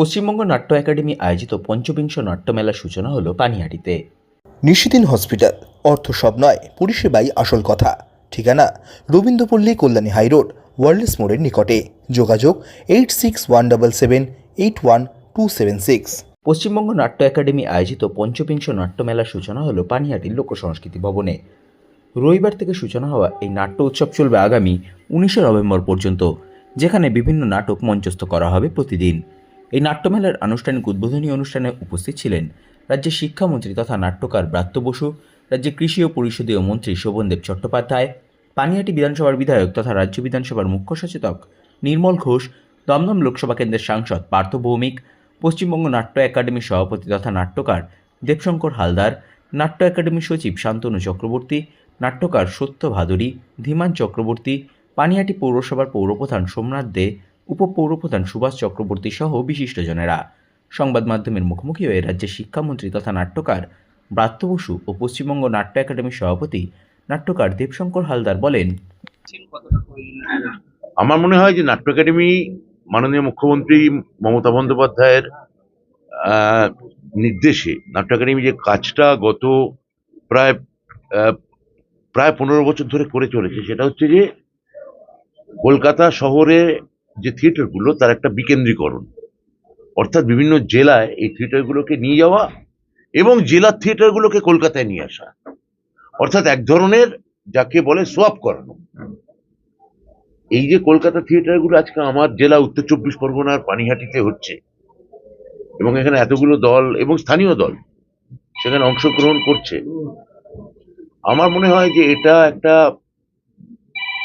পশ্চিমবঙ্গ নাট্য একাডেমি আয়োজিত পঞ্চবিংশ নাট্যমেলার সূচনা হলো পানিহাটিতে নিশিদিন হসপিটাল অর্থ সব নয় পরিষেবাই আসল কথা। ঠিকানা রবীন্দ্রপল্লী কল্যাণী হাইরোড ওয়ার্ল্ডস মোড়ের নিকটে। যোগাযোগ eight six one double seven eight one two seven six. Paschimbanga নাট্য একাডেমি আয়োজিত পঞ্চবিংশ নাট্যমেলার সূচনা হলো পানিহাটির লোকসংস্কৃতি ভবনে। রবিবার থেকে সূচনা হওয়া এই নাট্য উৎসব চলবে আগামী উনিশে নভেম্বর পর্যন্ত যেখানে বিভিন্ন নাটক মঞ্চস্থ করা হবে প্রতিদিন। এই নাট্যমেলার আনুষ্ঠানিক উদ্বোধনী অনুষ্ঠানে উপস্থিত ছিলেন রাজ্যের শিক্ষামন্ত্রী তথা নাট্যকার ব্রাত্য বসু, রাজ্যের কৃষি ও পরিষদীয় মন্ত্রী শোভনদেব চট্টোপাধ্যায়, পানিহাটি বিধানসভার বিধায়ক তথা রাজ্য বিধানসভার মুখ্য সচেতক নির্মল ঘোষ, দমদম লোকসভা কেন্দ্রের সাংসদ পার্থ ভৌমিক, পশ্চিমবঙ্গ নাট্য একাডেমির সভাপতি তথা নাট্যকার দেবশঙ্কর হালদার, নাট্য একাডেমির সচিব শান্তনু চক্রবর্তী, নাট্যকার সত্য ভাদুরী, ধীমান চক্রবর্তী, পানিহাটি পৌরসভার পৌরপ্রধান সোমনাথ দে উপপৌরপ্রধান সুভাষ চক্রবর্তী সহ বিশিষ্টজনেরা। সংবাদ মাধ্যমের মুখোমুখি হয়ে রাজ্যের শিক্ষামন্ত্রী তথা নাট্যকার ব্রাত্য বসু ও পশ্চিমবঙ্গ নাট্য একাডেমির সভাপতি নাট্যকার দেবশঙ্কর হালদার বলেন, আমার মনে হয় যে নাট্য একাডেমি মাননীয় মুখ্যমন্ত্রী মমতা বন্দ্যোপাধ্যায়ের নির্দেশে নাট্য একাডেমি যে কাজটা গত প্রায় প্রায় পনেরো বছর ধরে করে চলেছে, সেটা হচ্ছে যে কলকাতা শহরে যে থিয়েটারগুলো তার একটা বিকেন্দ্রীকরণ। অর্থাৎ বিভিন্ন জেলায় এই থিয়েটারগুলোকে নিয়ে যাওয়া এবং জেলার থিয়েটারগুলোকে কলকাতায় নিয়ে আসা। অর্থাৎ এক ধরনের যাকে বলে সোয়াপ করানো। এই যে কলকাতা থিয়েটারগুলো আজকে আমার জেলা উত্তর চব্বিশ পরগনার পানিহাটিতে হচ্ছে এবং এখানে এতগুলো দল এবং স্থানীয় দল সেখানে অংশগ্রহণ করছে, আমার মনে হয় যে এটা একটা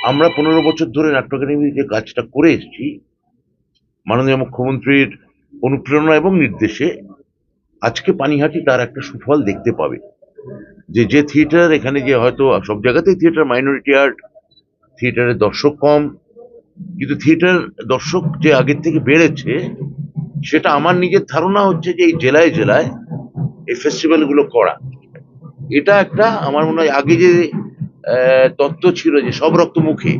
আমরা পনেরো বছর ধরে নাট্য একাডেমি যে কাজটা করে এসেছি, মাননীয় মুখ্যমন্ত্রীর অনুপ্রেরণা এবং নির্দেশে আজকে পানিহাটি তার একটা সুফল দেখতে পাবে। যে যে থিয়েটার এখানে যে হয়তো সব জায়গাতেই থিয়েটার মাইনরিটি আর্ট থিয়েটারের দর্শক কম, কিন্তু থিয়েটার দর্শক যে আগের থেকে বেড়েছে, সেটা আমার নিজের ধারণা হচ্ছে যে এই জেলায় জেলায় এই ফেস্টিভ্যালগুলো করা। এটা একটা আমার মনে হয় আগে যে তত্ত্ব ছিল যে সব রক্ত মুখে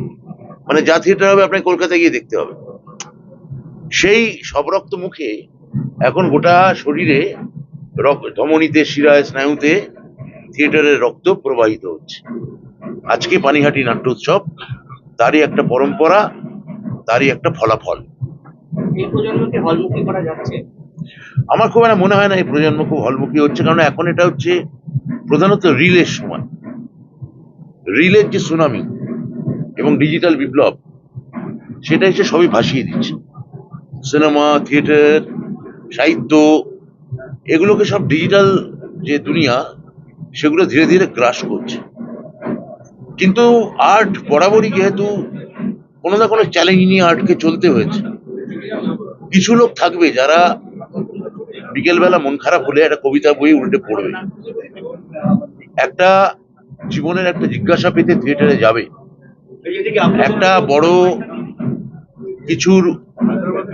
মানে যা থিয়েটার হবে আপনাকে কলকাতায় গিয়ে দেখতে হবে। সেই সব রক্ত মুখে এখন গোটা শরীরে ধমনীতে শিরায় স্নায়ুতে থিয়েটারের রক্ত প্রবাহিত হচ্ছে। আজকে পানিহাটি নাট্য উৎসব তারই একটা পরম্পরা তারই একটা ফলাফল। এই প্রজন্মকে হলমুখী করা যাচ্ছে? আমার খুব একটা মনে হয় না এই প্রজন্ম খুব হলমুখী হচ্ছে কারণ এখন এটা হচ্ছে প্রধানত রিলের সময়। রিলের যে সুনামি এবং ডিজিটাল বিপ্লব, সেটা এসে সবই ভাসিয়ে দিচ্ছে। সিনেমা, থিয়েটার, সাহিত্য, এগুলোকে সব ডিজিটাল যে দুনিয়া, সেগুলো ধীরে ধীরে গ্রাস করছে। কিন্তু আর্ট বরাবরই যেহেতু কোনো না কোনো চ্যালেঞ্জ নিয়ে আর্টকে চলতে হয়েছে, কিছু লোক থাকবে যারা বিকেলবেলা মন খারাপ হলে একটা কবিতা বই উল্টে পড়বে। একটা জীবনের একটা জিজ্ঞাসা পেতে থিয়েটারে যাবে। একটা বড় কিছুর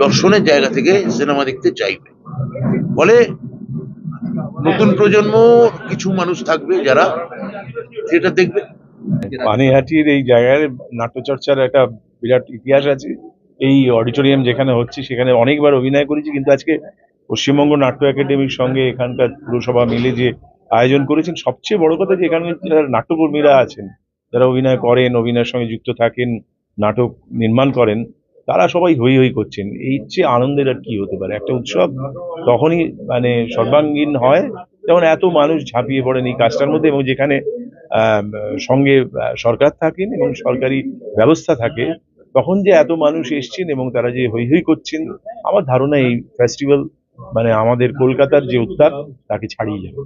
দর্শনের জায়গা থেকে সিনেমা দেখতে চাইবে। ফলে নতুন প্রজন্ম, কিছু মানুষ থাকবে যারা থিয়েটার দেখবে। পানিহাটির এই জায়গায় নাট্যচর্চার একটা বিরাট ইতিহাস আছে। এই অডিটোরিয়াম যেখানে হচ্ছে, সেখানে অনেকবার অভিনয় করেছি, কিন্তু আজকে পশ্চিমবঙ্গ নাট্য একাডেমির সঙ্গে এখানকার পুরসভা মিলে যে আয়োজন করেছেন। সবচেয়ে বড় কথা যে এখানে যারা নাট্যকর্মীরা আছেন, যারা অভিনয় করেন, অভিনয়ের সঙ্গে যুক্ত থাকেন, নাটক নির্মাণ করেন, তারা সবাই হই হই করছেন। এই চেয়ে আনন্দের আর কি হতে পারে? একটা উৎসব তখনই মানে সর্বাঙ্গীন হয়, যখন এত মানুষ ঝাঁপিয়ে পড়েন এই কাজটার মধ্যে এবং যেখানে সঙ্গে সরকার থাকেন এবং সরকারি ব্যবস্থা থাকে, তখন যে এত মানুষ এসছেন এবং তারা যে হই হই করছেন, আমার ধারণা এই ফেস্টিভ্যাল মানে আমাদের কলকাতার যে উত্তাপ তাকে ছাড়িয়ে যাবে।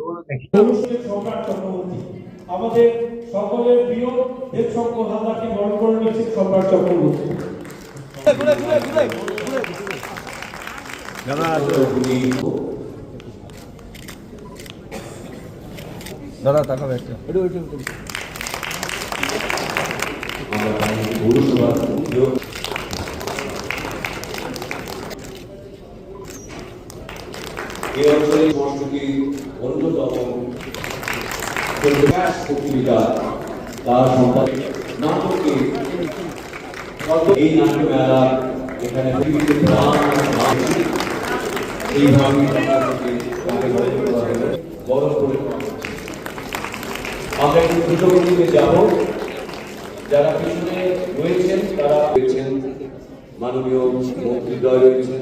মানুষের সম্রাট চক্রবর্তী। আমাদের সকলের প্রিয় দেবশঙ্কর হালদারকে বরণ করে নিচ্ছেন সম্রাট চক্রবর্তী। এই অঞ্চলের সংস্কৃতির অন্যতম প্রকাশ প্রতিযোগিতা তার এই নাট্য মেলা এখানে প্রাণ এইভাবে করা আমরা একটু যাব। রয়েছেন, তারা রয়েছেন। মাননীয় মন্ত্রীদ্বয় রয়েছেন।